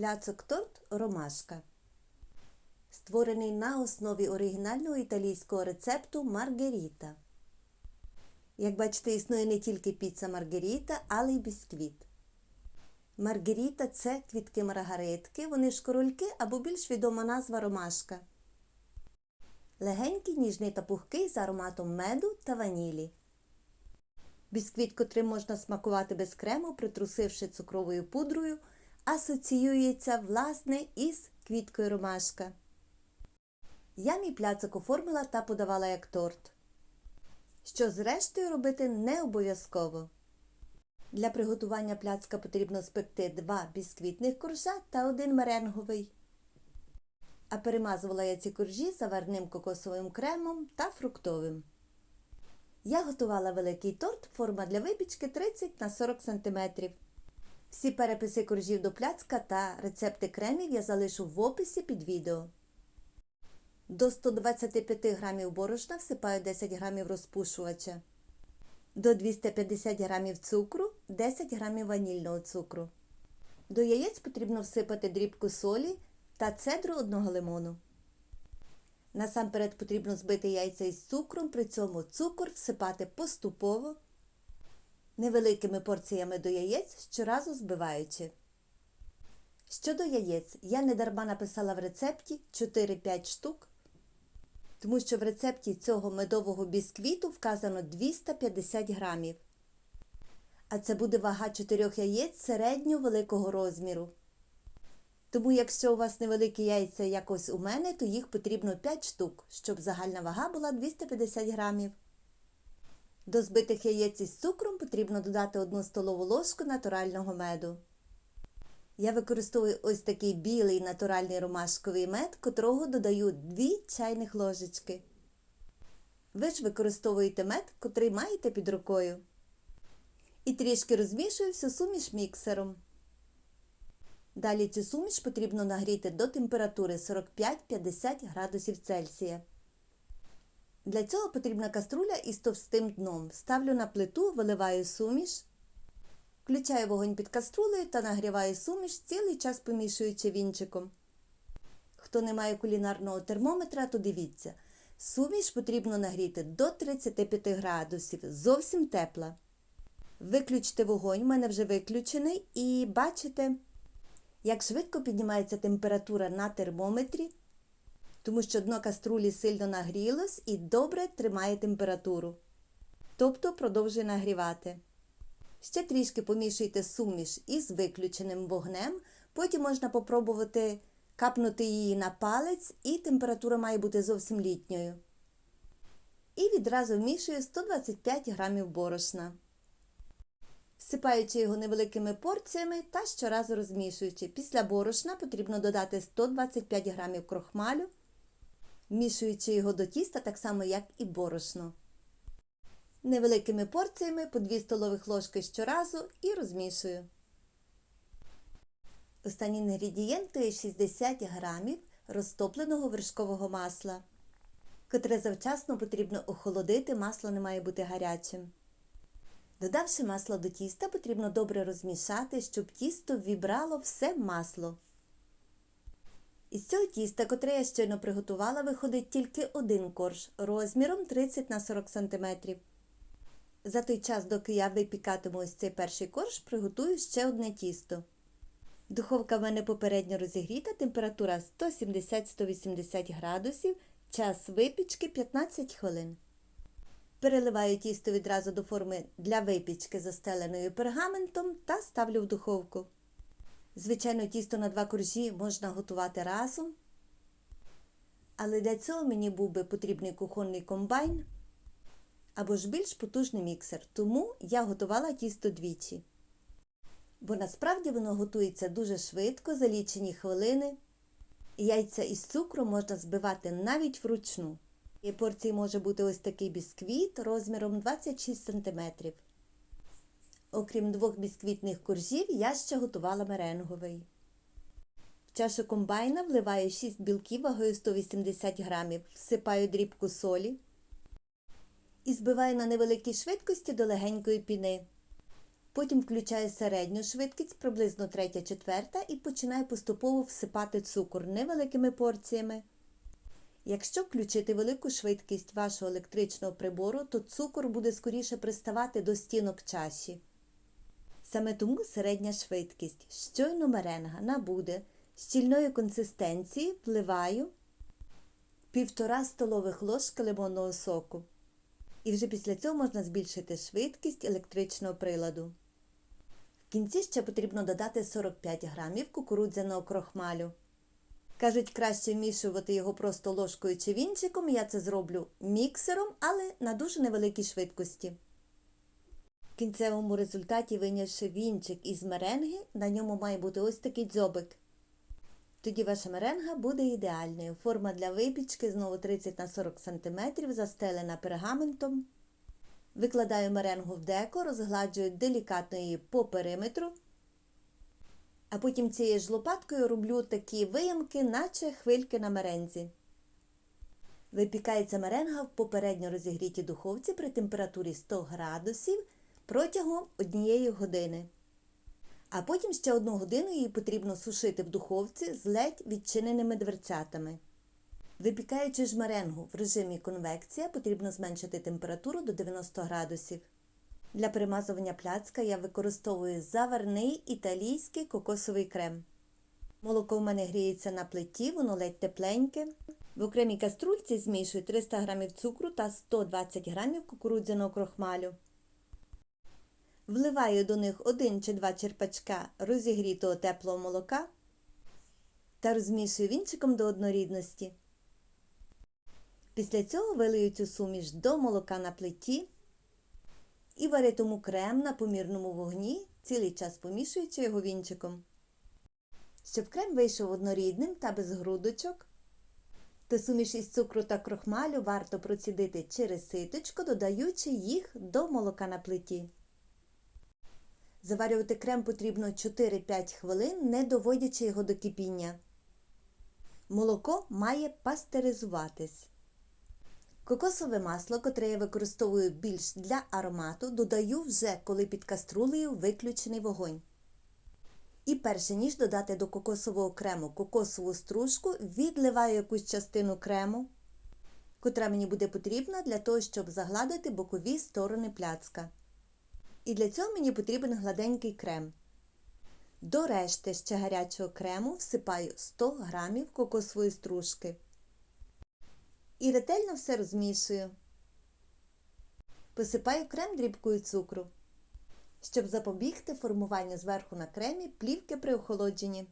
Пляцок торт Ромашка. Створений на основі оригінального італійського рецепту Маргеріта. Як бачите, існує не тільки піца Маргеріта, але й бісквіт. Маргеріта це квітки маргаритки, вони ж корольки або більш відома назва ромашка. Легенький, ніжний та пухкий з ароматом меду та ванілі. Бісквіт, котрим можна смакувати без крему, притрусивши цукровою пудрою, асоціюється власне із квіткою ромашка. Я мій пляцок оформила та подавала як торт. Що зрештою робити не обов'язково. Для приготування пляцка потрібно спекти два бісквітних коржа та один меренговий. А перемазувала я ці коржі заварним кокосовим кремом та фруктовим. Я готувала великий торт, форма для випічки 30 на 40 см. Всі переписи коржів до пляцка та рецепти кремів я залишу в описі під відео. До 125 г борошна всипаю 10 г розпушувача. До 250 г цукру 10 г ванільного цукру. До яєць потрібно всипати дрібку солі та цедру одного лимону. Насамперед потрібно збити яйця із цукром, при цьому цукор всипати поступово, невеликими порціями до яєць, щоразу збиваючи. Щодо яєць, я недарма написала в рецепті 4-5 штук, тому що в рецепті цього медового бісквіту вказано 250 грамів. А це буде вага 4 яєць середньо великого розміру. Тому, якщо у вас невеликі яйця, як ось у мене, то їх потрібно 5 штук, щоб загальна вага була 250 грамів. До збитих яєць із цукром потрібно додати 1 столову ложку натурального меду. Я використовую ось такий білий натуральний ромашковий мед, котрого додаю 2 чайних ложечки. Ви ж використовуєте мед, котрий маєте під рукою. І трішки розмішую всю суміш міксером. Далі цю суміш потрібно нагріти до температури 45-50 градусів Цельсія. Для цього потрібна каструля із товстим дном. Ставлю на плиту, виливаю суміш, включаю вогонь під каструлею та нагріваю суміш, цілий час помішуючи вінчиком. Хто не має кулінарного термометра, то дивіться. Суміш потрібно нагріти до 35 градусів, зовсім тепла. Виключте вогонь, у мене вже виключений, і бачите, як швидко піднімається температура на термометрі, тому що дно каструлі сильно нагрілось і добре тримає температуру. Тобто продовжує нагрівати. Ще трішки помішуйте суміш із виключеним вогнем, потім можна попробувати капнути її на палець, і температура має бути зовсім літньою. І відразу вмішую 125 грамів борошна всипаючи його невеликими порціями та щоразу розмішуючи. Після борошна потрібно додати 125 г крохмалю, вмішуючи його до тіста так само, як і борошно. Невеликими порціями по 2 столових ложки щоразу і розмішую. Останні інгредієнти 60 г розтопленого вершкового масла, котре завчасно потрібно охолодити, масло не має бути гарячим. Додавши масло до тіста, потрібно добре розмішати, щоб тісто вібрало все масло. Із цього тіста, котре я щойно приготувала, виходить тільки один корж розміром 30 на 40 см. За той час, доки я випікатиму ось цей перший корж, приготую ще одне тісто. Духовка в мене попередньо розігріта, температура 170-180 градусів, час випічки 15 хвилин. Переливаю тісто відразу до форми для випічки, застеленою пергаментом, та ставлю в духовку. Звичайно, тісто на два коржі можна готувати разом. Але для цього мені був би потрібний кухонний комбайн або ж більш потужний міксер. Тому я готувала тісто двічі. Бо насправді воно готується дуже швидко, за лічені хвилини. Яйця із цукру можна збивати навіть вручну. І порції може бути ось такий бісквіт розміром 26 см. Окрім двох бісквітних коржів, я ще готувала меренговий. В чашу комбайна вливаю 6 білків вагою 180 г, всипаю дрібку солі і збиваю на невеликій швидкості до легенької піни. Потім включаю середню швидкість, приблизно третя-четверта, і починаю поступово всипати цукор невеликими порціями. Якщо включити велику швидкість вашого електричного прибору, то цукор буде скоріше приставати до стінок чаші. Саме тому середня швидкість. Щойно меренга набуде щільної консистенції вливаю півтора столових ложки лимонного соку. І вже після цього можна збільшити швидкість електричного приладу. В кінці ще потрібно додати 45 грамів кукурудзяного крохмалю. Кажуть, краще вмішувати його просто ложкою чи вінчиком. Я це зроблю міксером, але на дуже невеликій швидкості. Кінцевому результаті, винявши вінчик із меренги, на ньому має бути ось такий дзьобик. Тоді ваша меренга буде ідеальною. Форма для випічки знову 30 на 40 см, застелена пергаментом. Викладаю меренгу в деко, розгладжую делікатно її по периметру. А потім цією ж лопаткою роблю такі виямки, наче хвильки на мерензі. Випікається меренга в попередньо розігрітій духовці при температурі 100 градусів протягом однієї години. А потім ще одну годину її потрібно сушити в духовці з ледь відчиненими дверцятами. Випікаючи ж меренгу в режимі конвекція, потрібно зменшити температуру до 90 градусів. Для перемазування пляцка я використовую заварний італійський кокосовий крем. Молоко в мене гріється на плиті, воно ледь тепленьке. В окремій каструльці змішую 300 г цукру та 120 г кукурудзяного крохмалю. Вливаю до них один чи два черпачка розігрітого теплого молока та розмішую вінчиком до однорідності. Після цього вилию цю суміш до молока на плиті і варитиму крем на помірному вогні, цілий час помішуючи його вінчиком. Щоб крем вийшов однорідним та без грудочок, то суміш із цукру та крохмалю варто процідити через ситочку, додаючи їх до молока на плиті. Заварювати крем потрібно 4-5 хвилин, не доводячи його до кипіння. Молоко має пастеризуватись. Кокосове масло, котре я використовую більш для аромату, додаю вже, коли під каструлею виключений вогонь. І перше ніж додати до кокосового крему кокосову стружку, відливаю якусь частину крему, котра мені буде потрібна для того, щоб загладити бокові сторони пляцка. І для цього мені потрібен гладенький крем. До решти ще гарячого крему всипаю 100 г кокосової стружки. І ретельно все розмішую. Посипаю крем дрібкою цукру, щоб запобігти формуванню зверху на кремі плівки при охолодженні.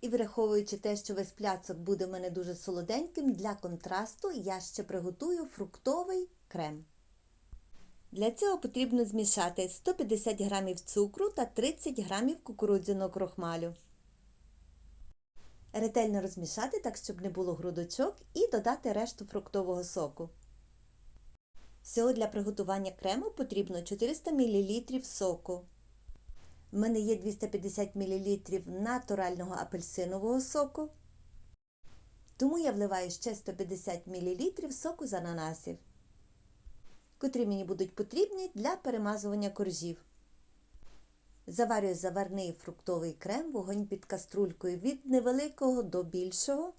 І враховуючи те, що весь пляцок буде в мене дуже солоденьким, для контрасту я ще приготую фруктовий крем. Для цього потрібно змішати 150 г цукру та 30 г кукурудзяного крохмалю. Ретельно розмішати так, щоб не було грудочок, і додати решту фруктового соку. Всього для приготування крему потрібно 400 мл соку. У мене є 250 мл натурального апельсинового соку. Тому я вливаю ще 150 мл соку з ананасів котрі мені будуть потрібні для перемазування коржів. Заварюю заварний фруктовий крем, вогонь під каструлькою від невеликого до більшого.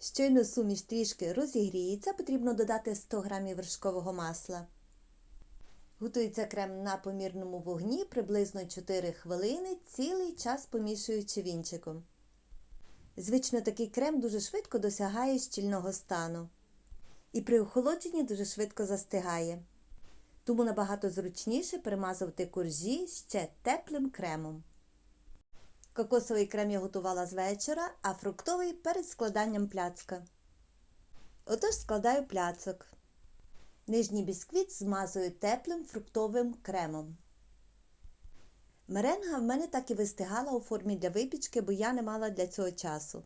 Щойно суміш трішки розігріється, потрібно додати 100 г вершкового масла. Готується крем на помірному вогні приблизно 4 хвилини, цілий час помішуючи вінчиком. Звично такий крем дуже швидко досягає щільного стану і при охолодженні дуже швидко застигає. Тому набагато зручніше перемазувати коржі ще теплим кремом. Кокосовий крем я готувала з вечора, а фруктовий перед складанням пляцка. Отож складаю пляцок. Нижній бісквіт змазую теплим фруктовим кремом. Меренга в мене так і вистигала у формі для випічки, бо я не мала для цього часу.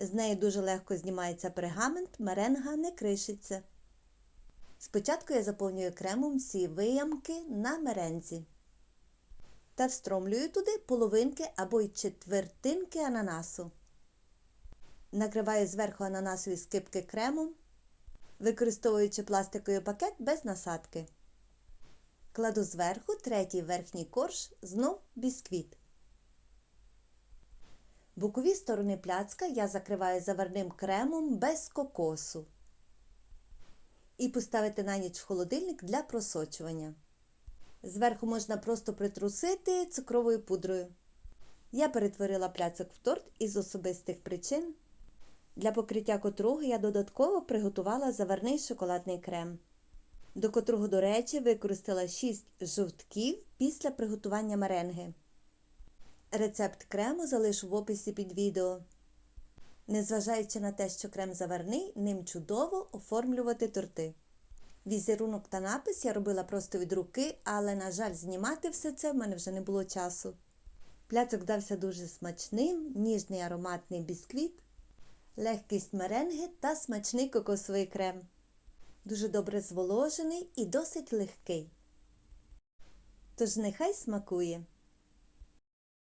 З неї дуже легко знімається пергамент, меренга не кришиться. Спочатку я заповнюю кремом всі виямки на мерензі та встромлюю туди половинки або й четвертинки ананасу. Накриваю зверху ананасові скипки кремом, використовуючи пластиковий пакет без насадки. Кладу зверху третій верхній корж, знов бісквіт. Бокові сторони пляцка я закриваю заварним кремом без кокосу. І поставити на ніч в холодильник для просочування. Зверху можна просто притрусити цукровою пудрою. Я перетворила пляцок в торт із особистих причин, для покриття котрого я додатково приготувала заварний шоколадний крем, до котрого, до речі, використала 6 жовтків після приготування меренги. Рецепт крему залишу в описі під відео. Незважаючи на те, що крем заварний, ним чудово оформлювати торти. Візерунок та напис я робила просто від руки, але, на жаль, знімати все це в мене вже не було часу. Пляцок дався дуже смачним, ніжний ароматний бісквіт, легкість меренги та смачний кокосовий крем. Дуже добре зволожений і досить легкий. Тож нехай смакує.